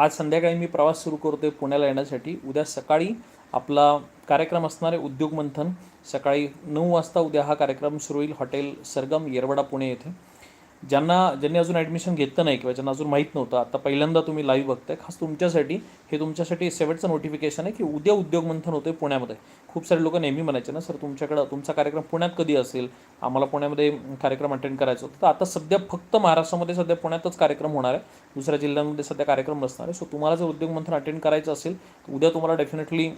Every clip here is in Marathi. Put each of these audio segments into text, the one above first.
आज संध्याकाळी मी प्रवास सुरू करतोय पुण्याला येण्यासाठी. उद्या सकाळी आपला कार्यक्रम असणार आहे उद्योग मंथन. सकाळी नऊ वाजता उद्या हा कार्यक्रम सुरू होईल. हॉटेल सरगम येरवडा पुणे येथे. ज्यांना ज्यांनी अजून ॲडमिशन घेतलं नाही किंवा ज्यांना अजून माहीत नव्हतं आता पहिल्यांदा तुम्ही लाईव्ह बघताय. खास तुमच्यासाठी हे तुमच्यासाठी शेवटचं नोटिफिकेशन आहे की उद्या उद्योग मंथन होते पुण्यामध्ये. खूप सारे लोक नेहमी म्हणायचे ना सर तुमच्याकडं तुमचा कार्यक्रम पुण्यात कधी असेल? आम्हाला पुण्यामध्ये कार्यक्रम अटेंड करायचा होता. तर आता सध्या फक्त महाराष्ट्रामध्ये सध्या पुण्यातच कार्यक्रम होणार आहे. दुसऱ्या जिल्ह्यांमध्ये सध्या कार्यक्रम नसणार आहे. सो तुम्हाला जर उद्योग मंथन अटेंड करायचं असेल तर उद्या तुम्हाला डेफिनेटली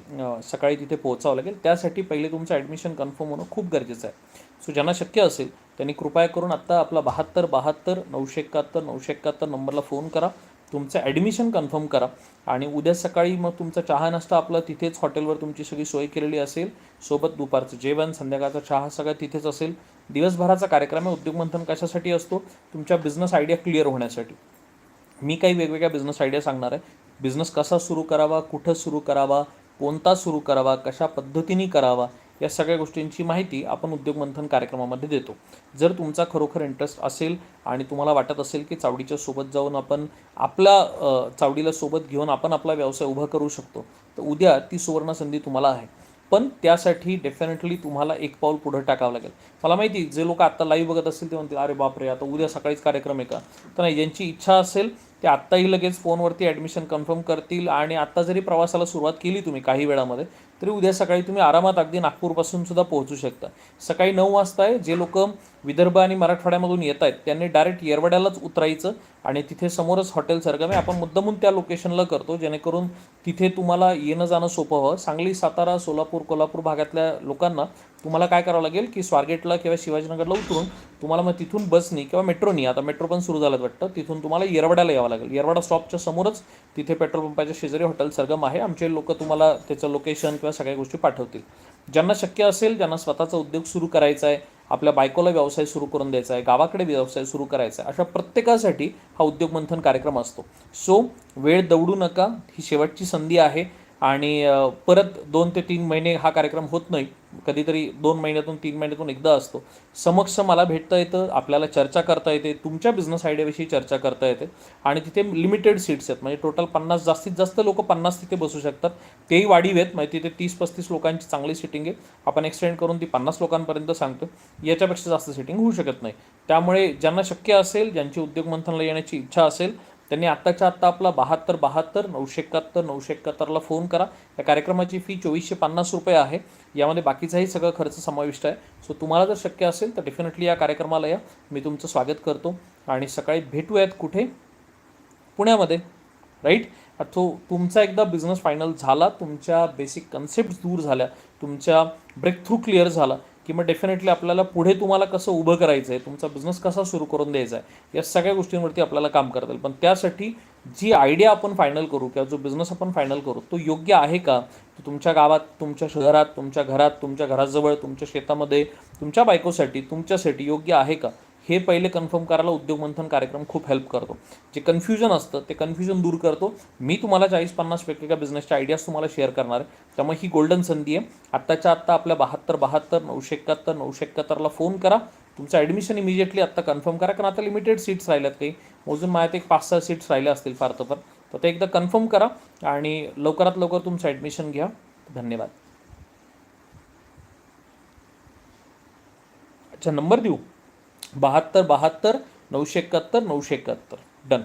सकाळी तिथे पोहोचावं लागेल. त्यासाठी पहिले तुमचं ॲडमिशन कन्फर्म होणं खूप गरजेचं आहे. सो ज्यांना शक्य असेल त्यांनी कृपया करून आत्ता आपला बहात्तर बहात्तर नऊशे एकाहत्तर नऊशे एकाहत्तर नंबरला फोन करा. तुमचं ॲडमिशन कन्फर्म करा. आणि उद्या सकाळी मग तुमचा चहा नाश्ता आपला तिथेच हॉटेलवर तुमची सगळी सोय केलेली असेल. सोबत दुपारचं जेवण संध्याकाळचा चहा सगळं तिथेच असेल. दिवसभराचा कार्यक्रम आहे उद्योग मंथन कशासाठी असतो? तुमच्या बिझनेस आयडिया क्लिअर होण्यासाठी. मी काही वेगवेगळ्या बिझनेस आयडिया सांगणार आहे. बिझनेस कसा सुरू करावा कुठं सुरू करावा कोणता सुरू करावा कशा पद्धतीने करावा या सगळ्या गोष्टींची माहिती आपण उद्योग मंथन कार्यक्रमामध्ये देतो. जर तुमचा खरोखर इंटरेस्ट असेल आणि तुम्हाला वाटत असेल की चावडीच्या सोबत जाऊन आपण आपला चावडीला सोबत घेऊन आपण आपला व्यवसाय उभा करू शकतो तर उद्या ती सुवर्ण संधी तुम्हाला आहे. पण त्यासाठी डेफिनेटली तुम्हाला एक पाऊल पुढे टाकावं लागेल. मला माहिती जे लोक आता लाईव्ह बघत असतील ते म्हणतील अरे बापरे आता उद्या सकाळीच कार्यक्रम आहे का? तर नाही ज्यांची इच्छा असेल ते आत्ताही लगेच फोनवरती ॲडमिशन कन्फर्म करतील आणि आत्ता जरी प्रवासाला सुरुवात केली तुम्ही काही वेळामध्ये तरी उद्या सकाळी तुम्ही आरामात अगदी नागपूरपासून सुद्धा पोहोचू शकता. सकाळी नऊ वाजता आहे जे लोक विदर्भ आणि मराठवाड्यामधून येत आहेत त्यांनी डायरेक्ट येरवड्यालाच उतरायचं आणि तिथे समोरच हॉटेल सरगमे आपण मुद्दामून त्या लोकेशनला करतो जेणेकरून तिथे तुम्हाला येणं जाणं सोपं व्हावं. सांगली सातारा सोलापूर कोल्हापूर भागातल्या लोकांना तुम्हाला काय करावं लागेल की स्वारगेटला किंवा शिवाजीनगरला उतरून तुम्हाला मग तिथून बसनी किंवा मेट्रोनी आता मेट्रो पण सुरू झालं वाटतं तिथून तुम्हाला येरवड्याला यावं लागेल. येरवडा स्टॉपच्या समोरच तिथे पेट्रोल पंपाच्या शेजारी हॉटेल सरगम आहे. आमचे लोक तुम्हाला त्याचं लोकेशन किंवा सगळ्या गोष्टी पाठवतील. ज्यांना शक्य असेल ज्यांना स्वतःचा उद्योग सुरू करायचा आहे आपल्या बायकोला व्यवसाय सुरू करून द्यायचा आहे गावाकडे व्यवसाय सुरू करायचा आहे अशा प्रत्येकासाठी हा उद्योग मंथन कार्यक्रम असतो. सो वेळ दौडू नका ही शेवटची संधी आहे आणि परत दोन ते तीन महिने हा कार्यक्रम होत नाही. कधीतरी दोन महिन्यातून तीन महिन्यातून एकदा असतो. समक्ष मला भेटता येतं आपल्याला चर्चा करता येते तुमच्या बिझनेस आयडियाविषयी चर्चा करता येते. आणि तिथे लिमिटेड सीट्स आहेत. म्हणजे टोटल पन्नास जास्तीत जास्त लोक पन्नास तिथे बसू शकतात. तेही वाढीव आहेत म्हणजे तिथे तीस पस्तीस लोकांची चांगली सिटिंग आहे. आपण एक्सटेंड करून ती पन्नास लोकांपर्यंत सांगतो याच्यापेक्षा जास्त सिटिंग होऊ शकत नाही. त्यामुळे ज्यांना शक्य असेल ज्यांची उद्योग मंथनला येण्याची इच्छा असेल त्यांनी आत्ताच्या आत्ता आपला बहात्तर बहात्तर नऊशे एकाहत्तर नऊशे एकाहत्तरला फोन करा. या कार्यक्रमाची फी चोवीसशे पन्नास रुपये आहे. यामध्ये बाकीचाही सगळं खर्च समाविष्ट आहे. सो तुम्हाला जर शक्य असेल तर डेफिनेटली या कार्यक्रमाला या. मी तुमचं स्वागत करतो. आणि सकाळी भेटूयात कुठे? पुण्यामध्ये. राईट तो तुमचा एकदा बिझनेस फायनल झाला. तुमच्या बेसिक कन्सेप्ट दूर झाल्या. तुमच्या ब्रेक थ्रू क्लिअर झाला. की मग डेफिनेटली आपल्याला पुढे तुम्हाला कसं उभं करायचं आहे तुमचा बिझनेस कसा सुरू करून द्यायचा आहे या सगळ्या गोष्टींवरती आपल्याला काम करता येईल. पण त्यासाठी जी आयडिया आपण फायनल करू किंवा जो बिझनेस आपण फायनल करू तो योग्य आहे का? तो तुमच्या गावात तुमच्या शहरात तुमच्या घरात तुमच्या घराजवळ तुमच्या शेतामध्ये तुमच्या बायकोसाठी तुमच्यासाठी योग्य आहे का? हे पहिले कन्फर्म करायला उद्योग मंथन कार्यक्रम खूप हेल्प करतो. जे कन्फ्युजन असतं ते कन्फ्युजन दूर करतो. मी तुम्हाला चाळीस पन्नास वेगवेगळ्या बिझनेसच्या आयडियाज तुम्हाला शेअर करणार आहे. त्यामुळे ही गोल्डन संधी आहे. आत्ताच्या आत्ता आपल्या बहात्तर बहात्तर नऊशे एकाहत्तर नऊशे एकाहत्तरला फोन करा. तुमचं ॲडमिशन इमिजिएटली आत्ता कन्फर्म करा. कारण आता लिमिटेड सीट्स राहिल्यात काही. मोजून माझ्यात एक पाच सहा सीट्स राहिल्या असतील फार तर तर ते एकदा कन्फर्म करा आणि लवकरात लवकर तुमचं ॲडमिशन घ्या. धन्यवाद. अच्छा नंबर देऊ? बहात्तर बहात्तर नऊशे एकाहत्तर नऊशे एकाहत्तर. डन